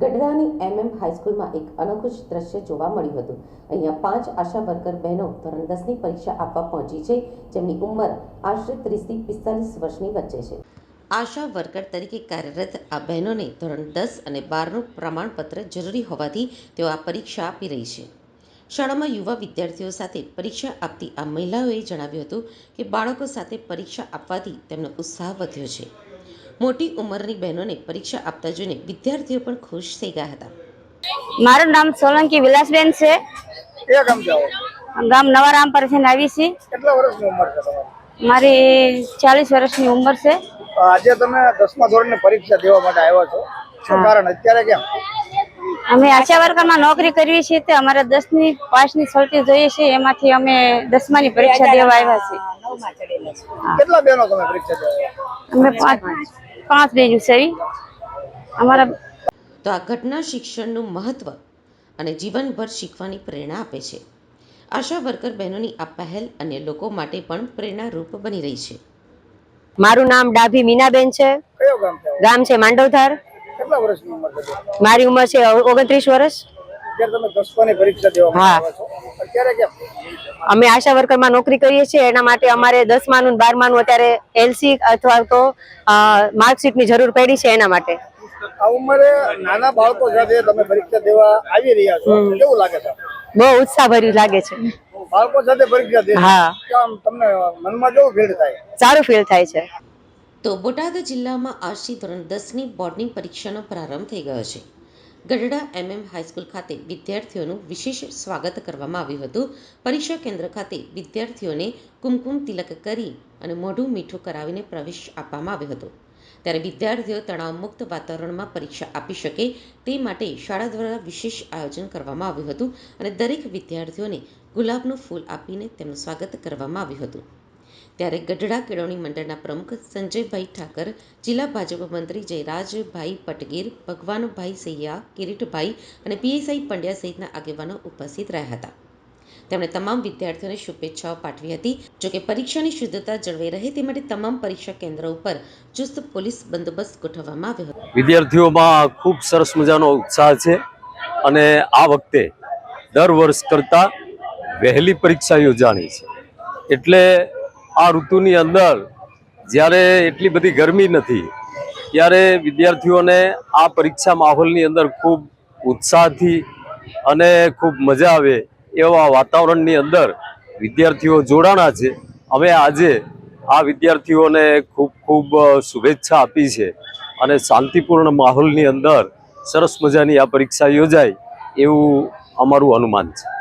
ગઢડાની MM હાઈસ્કૂલમાં એક અનોખું દ્રશ્ય જોવા મળ્યું હતું. અહીંયા પાંચ આશા વર્કર બહેનો ધોરણ દસની પરીક્ષા આપવા પહોંચી છે. જેમની ઉંમર આશરે ત્રીસથી પિસ્તાલીસ વર્ષની વચ્ચે છે. આશા વર્કર તરીકે કાર્યરત આ બહેનોને ધોરણ દસ અને બારનું પ્રમાણપત્ર જરૂરી હોવાથી તેઓ આ પરીક્ષા આપી રહી છે. શાળામાં યુવા વિદ્યાર્થીઓ સાથે પરીક્ષા આપતી આ મહિલાઓએ જણાવ્યું હતું કે બાળકો સાથે પરીક્ષા આપવાથી તેમનો ઉત્સાહ વધ્યો છે. મોટી ઉંમરની બહેનોને પરીક્ષા આપતા જોઈને વિદ્યાર્થીઓ પણ ખુશ થઈ ગયા હતા. મારું નામ સોલંકી વિલાસબેન છે. ગામ જાઓ? ગામ નવા રામપર આવી છીએ. કેટલા વર્ષની ઉંમર છે તમારી? મારી ચાલીસ વર્ષની ઉંમર છે. આજે તમે દસમા ધોરણની પરીક્ષા દેવા માટે આવ્યા છો. શું કારણ? અત્યારે કેમ? અમે આશા વર્કરમાં નોકરી કરવી છીએ તે અમારે દસની પાંચની સળતી જોઈએ છે. એમાંથી અમે દસમાની પરીક્ષા દેવા આવ્યા છીએ. કેટલા બહેનો તમે પરીક્ષા દેવા અમે પાંચ. પાંચ બેન છે અમારા તો આ ઘટના શિક્ષણનું મહત્વ અને જીવનભર શીખવાની પ્રેરણા આપે છે. આશા વર્કર બહેનોની આ પહેલ અન્ય લોકો માટે પણ પ્રેરણારૂપ બની રહી છે. મારું નામ ડાભી મીનાબેન છે. ગામ છે? માંડવધાર. મારી ઉંમર છે ઓગણત્રીસ વર્ષ. તમે દસમાની પરીક્ષા દેવા માટે હા. અમે આશા વર્કરમાં નોકરી કરીએ છીએ. એના માટે અમારે દસમાનું બારમાનું અત્યારે એલસી અથવા તો માર્કશીટની જરૂર પડી છે એના માટે. આ ઉંમરે નાના બાળકો સાથે તમે પરીક્ષા દેવા આવી રહ્યા છો કેવું લાગે છે? બહુ ઉત્સાહભર્યું લાગે છે. બાળકો સાથે પરીક્ષા દે. હા. તમને મનમાં કેવું ફીલ થાય? સારું ફીલ થાય છે. તો બોટાદ જિલ્લામાં આજથી ધોરણ દસની બોર્ડની પરીક્ષાનો પ્રારંભ થઈ ગયો છે. ગઢડા એમએમ હાઈસ્કૂલ ખાતે વિદ્યાર્થીઓનું વિશેષ સ્વાગત કરવામાં આવ્યું હતું. પરીક્ષા કેન્દ્ર ખાતે વિદ્યાર્થીઓને કુમકુમ તિલક કરી અને મોઢું મીઠું કરાવીને પ્રવેશ આપવામાં આવ્યો હતો. ત્યારે વિદ્યાર્થીઓ તણાવમુક્ત વાતાવરણમાં પરીક્ષા આપી શકે તે માટે શાળા દ્વારા વિશેષ આયોજન કરવામાં આવ્યું હતું અને દરેક વિદ્યાર્થીઓને ગુલાબનું ફૂલ આપીને તેમનું સ્વાગત કરવામાં આવ્યું હતું. ત્યારે ગઢડા કેળવણી મંડળના પ્રમુખ સંજયભાઈ ઠાકર, જિલ્લા ભાજપ મંત્રી જયરાજભાઈ પટગીર ભગવાનભાઈ સૈયા, કિરીટભાઈ અને પીએસઆઈ પંડ્યા સહિતના આગેવાનો ઉપસ્થિત રહ્યા હતા. તેમણે તમામ વિદ્યાર્થીઓને શુભેચ્છાઓ પાઠવી હતી. જોકે પરીક્ષાની શુદ્ધતા જળવાઈ રહે તે માટે તમામ પરીક્ષા કેન્દ્ર ઉપર ચુસ્ત પોલીસ બંદોબસ્ત ગોઠવવામાં આવ્યો હતો. વિદ્યાર્થીઓમાં ખૂબ સરસ મજાનો ઉત્સાહ છે અને આ વખતે દર વર્ષ કરતાં વહેલી પરીક્ષા યોજાણી છે. એટલે આ ઋતુની અંદર જ્યારે એટલી બધી ગરમી નથી, ત્યારે વિદ્યાર્થીઓને આ પરીક્ષા માહોલની અંદર ખૂબ ઉત્સાહથી અને ખૂબ મજા આવે એવા વાતાવરણની અંદર વિદ્યાર્થીઓ જોડાણા છે. અમે આજે આ વિદ્યાર્થીઓને ખૂબ ખૂબ શુભેચ્છા આપી છે અને શાંતિપૂર્ણ માહોલની અંદર સરસ મજાની આ પરીક્ષા યોજાય એવું અમારું અનુમાન છે.